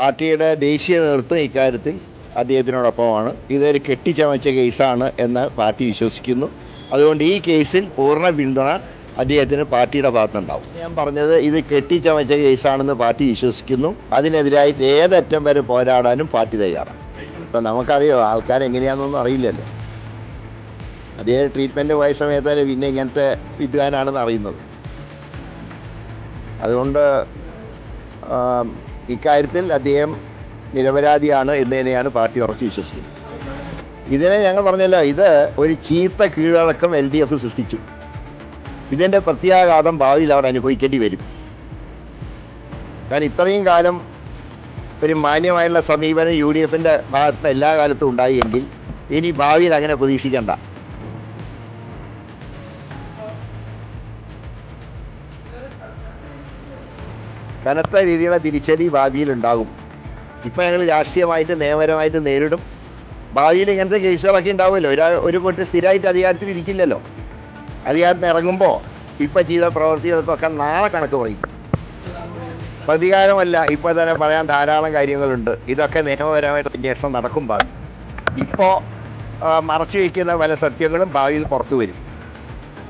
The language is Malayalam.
പാർട്ടിയുടെ ദേശീയ നേതൃത്വം ഇക്കാര്യത്തിൽ അദ്ദേഹത്തിനോടൊപ്പമാണ്. ഇതൊരു കെട്ടിച്ചമച്ച കേസാണ് എന്ന് പാർട്ടി വിശ്വസിക്കുന്നു. അതുകൊണ്ട് ഈ കേസിൽ പൂർണ പിന്തുണ അദ്ദേഹത്തിന് പാർട്ടിയുടെ ഭാഗത്തുണ്ടാവും ഞാൻ പറഞ്ഞത് ഇത് കെട്ടിച്ചമച്ച കേസാണെന്ന് പാർട്ടി വിശ്വസിക്കുന്നു. അതിനെതിരായിട്ട് ഏതറ്റം വരെ പോരാടാനും പാർട്ടി തയ്യാറാണ്. ഇപ്പം നമുക്കറിയോ ആൾക്കാർ എങ്ങനെയാണെന്നൊന്നും അറിയില്ലല്ലോ. അദ്ദേഹം ട്രീറ്റ്മെന്റ് പോയ സമയത്ത് പിന്നെ ഇങ്ങനത്തെ വിദ്വാനാണെന്ന് അറിയുന്നത്. അതുകൊണ്ട് ഇക്കാര്യത്തിൽ അദ്ദേഹം നിരപരാധിയാണ് എന്ന് തന്നെയാണ് പാർട്ടി ഉറച്ചു വിശ്വസിക്കുന്നത്. ഇതിനെ ഞങ്ങൾ പറഞ്ഞല്ലോ ഇത് ഒരു ചീത്ത കീഴടക്കം എൽ ഡി എഫ് സൃഷ്ടിച്ചു. ഇതിന്റെ പ്രത്യാഘാതം ഭാവിയിൽ അവർ അനുഭവിക്കേണ്ടി വരും. കാരണം ഇത്രയും കാലം ഒരു മാന്യമായുള്ള സമീപനം യു ഡി എഫിന്റെ ഭാഗത്ത് എല്ലാ കാലത്തും ഉണ്ടായി എങ്കിൽ ഇനി ഭാവിയിൽ അങ്ങനെ പ്രതീക്ഷിക്കേണ്ട. കനത്ത രീതിയിലുള്ള തിരിച്ചടി ഭാവിയിൽ ഉണ്ടാകും. ഇപ്പം ഞങ്ങൾ രാഷ്ട്രീയമായിട്ട് നിയമപരമായിട്ട് നേരിടും. ഭാവിയിൽ ഇങ്ങനത്തെ കേസുകളൊക്കെ ഉണ്ടാവുമല്ലോ. ഒരാൾ ഒരു കൂട്ടർ സ്ഥിരമായിട്ട് അധികാരത്തിൽ ഇരിക്കില്ലല്ലോ. അധികാരത്തിൽ ഇറങ്ങുമ്പോൾ ഇപ്പം ചെയ്ത പ്രവൃത്തികൾക്കൊക്കെ നാളെ കണക്ക് പറയും. പ്രതികാരമല്ല ഇപ്പോൾ തന്നെ പറയാൻ ധാരാളം കാര്യങ്ങളുണ്ട്. ഇതൊക്കെ നിയമപരമായിട്ട് അന്വേഷണം നടക്കുമ്പോൾ. ഇപ്പോൾ മറച്ചു വയ്ക്കുന്ന പല സത്യങ്ങളും ഭാവിയിൽ പുറത്തു വരും.